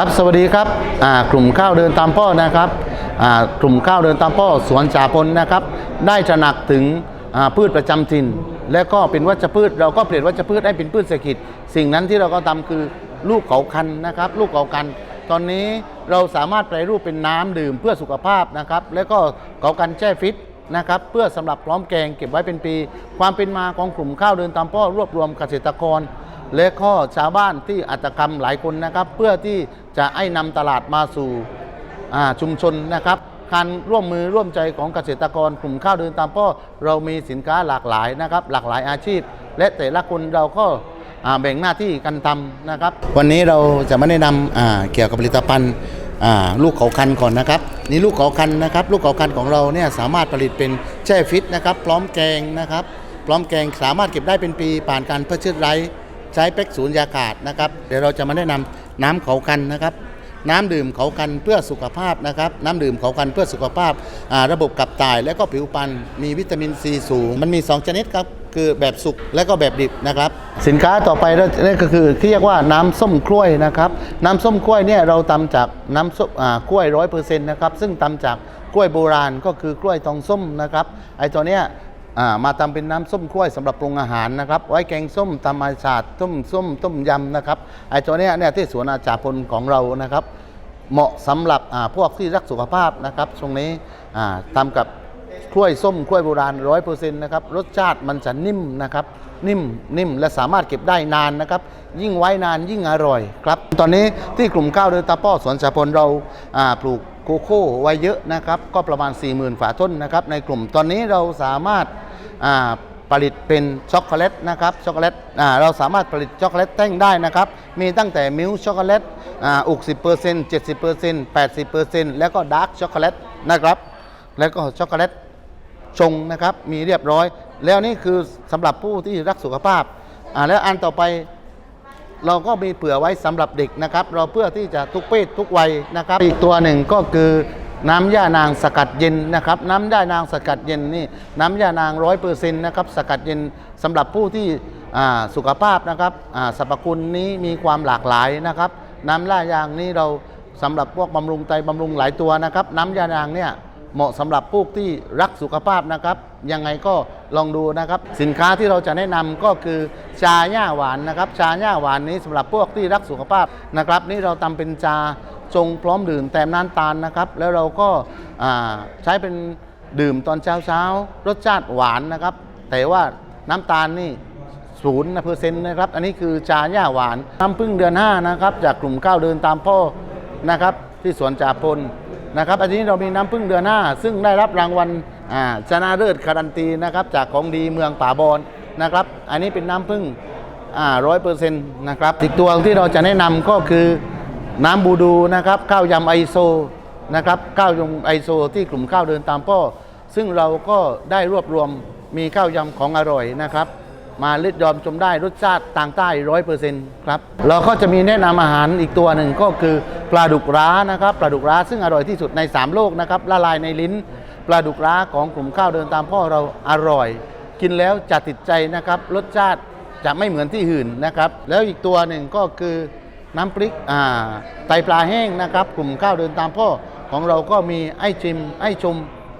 ครับสวัสดีครับกลุ่มข้าวเดินตามพ่อนะครับกลุ่มข้าวเดินตามพ่อสวนจ่าพลนะครับ ได้ตระหนักถึงพืชประจำถิ่น และก็เป็นวัชพืช เราก็เปลี่ยนวัชพืชให้เป็นพืชเศรษฐกิจ สิ่งนั้นที่เราก็ทำคือลูกเขาคันนะครับ ลูกเขาคัน ตอนนี้เราสามารถแปรรูปเป็นน้ำดื่มเพื่อสุขภาพนะครับ แล้วก็เขากันแช่ฟิตนะครับเพื่อสำหรับพร้อมแกงเก็บไว้เป็นปี ความเป็นมาของกลุ่มข้าวเดินตามพ่อรวบรวมเกษตรกร และข้อชาวบ้านที่อาจกรรมหลายคนนะครับ เพื่อที่จะให้นำตลาดมาสู่ชุมชนนะครับการร่วมมือร่วมใจของเกษตรกรกลุ่มข้าวเดินตามพ่อเรามีสินค้าหลากหลายนะครับ หลากหลายอาชีพ และแต่ละคนเราก็แบ่งหน้าที่กันทำนะครับ วันนี้เราจะมาแนะนำเกี่ยวกับผลิตภัณฑ์ลูกเขาคันก่อนนะครับนี่ลูกเขาคันนะครับ ลูกเขาคันของเราเนี่ยสามารถผลิตเป็นแช่ฟิตนะครับ พร้อมแกงนะครับ พร้อมแกงสามารถเก็บได้เป็นปีผ่านการเพื่อเชื้อไร้ ใช้เป็กสูญยากาศนะครับ เดี๋ยวเราจะมาแนะนำน้ำเขาคันนะครับ น้ำดื่มเขากันเพื่อสุขภาพนะครับน้ำดื่มเขากันเพื่อสุขภาพระบบขับถ่ายและก็ผิวพรรณมีวิตามินซีสูง มันมี 2 ชนิดครับคือแบบสุกและก็แบบดิบนะครับ สินค้าต่อไปนั่นก็คือที่เรียกว่าน้ำส้มกล้วยนะครับน้ำส้มกล้วยเนี่ยเราทำจากน้ำส้มกล้วยร้อยเปอร์เซ็นต์นะครับซึ่งทำจากกล้วยโบราณก็คือกล้วยทองส้มนะครับไอ้ตัวเนี้ย มาทำเป็นน้ำส้มกล้วยสำหรับปรุงอาหารนะครับ ไว้แกงส้มตำอาชาติต้มส้มต้มยำนะครับไอ้ตัวเนี้ยเนี่ยที่สวนอาจารย์พลของเรานะครับ เหมาะสำหรับพวกที่รักสุขภาพนะครับตรงนี้อ่ากับกล้วยส้มกล้วยโบราณร้อยเปอร์เซ็นต์นะครับรสชาติมันจะนิ่มนะครับ นิ่มนิ่มและสามารถเก็บได้นานนะครับ ยิ่งไว้นานยิ่งอร่อยครับ ตอนนี้ที่กลุ่มข้าวเดินตาป้อสวนสาพลเราปลูก โกโก้ไว้เยอะนะครับก็ประมาณ 40,000 ฝาต้นนะครับในกลุ่มตอนนี้เราสามารถาผลิตเป็นช็อกโกแลตนะครับช็อกโกแลตเราสามารถผลิตช็อกโกแลตแท่งได้นะครับมีตั้งแต่มิลช็อกโกแลตอ่า60% 70% 80%แล้วก็ดาร์กช็อกโกแลตนะครับแล้วก็ช็อกโกแลตชงนะครับมีเรียบร้อย แล้วนี่คือสำหรับผู้ที่รักสุขภาพแล้วอันต่อไป เราก็มีเผื่อไว้สำหรับเด็กนะครับ เราเพื่อที่จะทุกเพศทุกวัยนะครับ อีกตัวหนึ่งก็คือน้ำย่านางสกัดเย็นนะครับ น้ำย่านางสกัดเย็นนี่น้ำย่านางร้อยเปอร์เซ็นต์นะครับสกัดเย็นสำหรับผู้ที่สุขภาพนะครับสรรพคุณนี้มีความหลากหลายนะครับ น้ำล่ายางนี้เราสำหรับพวกบำรุงไตบำรุงหลายตัวนะครับ น้ำยานางเนี่ย เหมาะสำหรับผู้ที่รักสุขภาพนะครับ ยังไงก็ลองดูนะครับ สินค้าที่เราจะแนะนำก็คือชาหญ้าหวานนะครับ ชาหญ้าหวานนี้สำหรับพวกที่รักสุขภาพนะครับ นี่เราทำเป็นชาชงพร้อมดื่มแต้มน้ำตาลนะครับ แล้วเราก็ใช้เป็นดื่มตอนเช้าเช้ารสชาติหวานนะครับ แต่ว่าน้ำตาลนี่ศูนย์เปอร์เซ็นต์นะครับ อันนี้คือชาหญ้าหวานน้ำพึ่งเดือน5นะครับ จากกลุ่มก้าวเดินตามพ่อนะครับ ที่สวนจ่าพล นะครับอันนี้เรามีน้ำพึ่งเดือน5ซึ่งได้รับรางวัลชนะเลิศการันตีนะครับจากของดีเมืองป่าบอนนะครับ อันนี้เป็นน้ำพึ่งร้อยเปอร์เซ็นต์นะครับอีกตัวที่เราจะแนะนำก็คือน้ำบูดูนะครับข้าวยำไอโซนะครับข้าวยำไอโซที่กลุ่มข้าวเดินตามพ่อซึ่งเราก็ได้รวบรวมมีข้าวยำของอร่อยนะครับ มาลิดยอมชมได้รสชาติต่างใต้ร้อยเปอร์เซ็นต์ครับเราก็จะมีแนะนำอาหารอีกตัวหนึ่งก็คือ ปลาดุกร้านะครับปลาดุกร้าซึ่งอร่อยที่สุดใน 3 โลกนะครับละลายในลิ้น ปลาดุกร้าของกลุ่มข้าวเดินตามพ่อเราอร่อย กินแล้วจะติดใจนะครับรสชาติจะไม่เหมือนที่อื่นนะครับ แล้วอีกตัวหนึ่งก็คือน้ำพริกอ่าไตปลาแห้งนะครับ กลุ่มข้าวเดินตามพ่อของเราก็มีไอ้ชิมไอ้ชม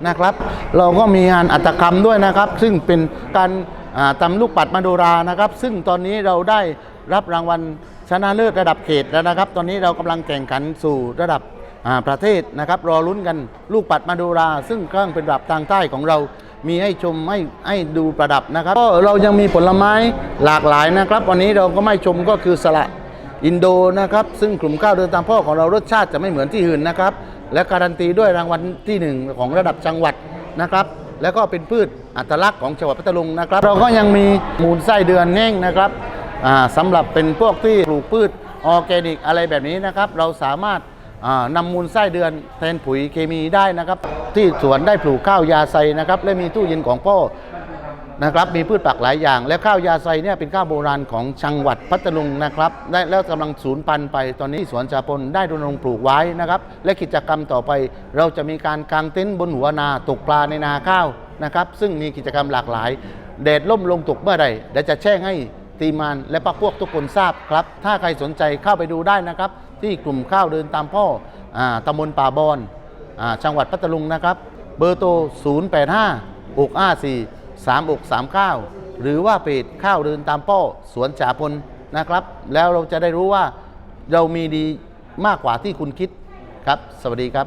นะครับ เราก็มีงานอัตกรรมด้วยนะครับ ซึ่งเป็นการอ่าตำลูกปัดมาดูรานะครับ ซึ่งตอนนี้เราได้รับรางวัล ชนะเลิศระดับเขตแล้วนะครับ ตอนนี้เรากำลังแข่งขันสู่ระดับประเทศนะครับรอลุ้นกันลูกปัดมาดูรา ซึ่งเครื่องเป็นระดับทางใต้ของเรามีให้ชมให้ให้ดูประดับนะครับก็เรายังมีผลไม้หลากหลายนะครับ วันนี้เราก็ไม่ชมก็คือสละอินโดนะครับ ซึ่งกลุ่มข้าวเดินตามพ่อของเรารสชาติจะไม่เหมือนที่อื่นนะครับ และการันตีด้วยรางวัลที่หนึ่งของระดับจังหวัดนะครับ แล้วก็เป็นพืชอัตลักษณ์ของจังหวัดพัทลุงนะครับ เราก็ยังมีมูลไส้เดือนแห้งนะครับ สำหรับเป็นพวกที่ปลูกพืชออร์แกนิกอะไรแบบนี้นะครับ เราสามารถนำมูลไส้เดือนแทนปุ๋ยเคมีได้นะครับ ที่สวนได้ปลูกข้าวยาไซนะครับ และมีตู้เย็นของพ่อนะครับมีพืชผักหลายอย่าง และข้าวยาไซเนี่ยเป็นข้าวโบราณของจังหวัดพัทลุงนะครับได้แล้วกำลังสูญพันธุ์ไปตอนนี้สวนจาปนได้รณรงค์ปลูกไว้นะครับ และกิจกรรมต่อไป เราจะมีการกางเต็นท์บนหัวนาตกปลาในนาข้าวนะครับ ซึ่งมีกิจกรรมหลากหลายแดดล่มลงตกเมื่อใดเดี๋ยวจะแช่งให้ ทีมานและพักพวกทุกคนทราบครับ ถ้าใครสนใจเข้าไปดูได้นะครับ ที่กลุ่มข้าวเดินตามพ่ออตำบลป่าบอนอจังหวัดพัทลุงนะครับ เบอร์โทร 0 8 5 6 5 4 3 6 3 9 หรือว่าเพจข้าวเดินตามป้อสวนจ่าพลนะครับ แล้วเราจะได้รู้ว่าเรามีดีมากกว่าที่คุณคิดครับ สวัสดีครับ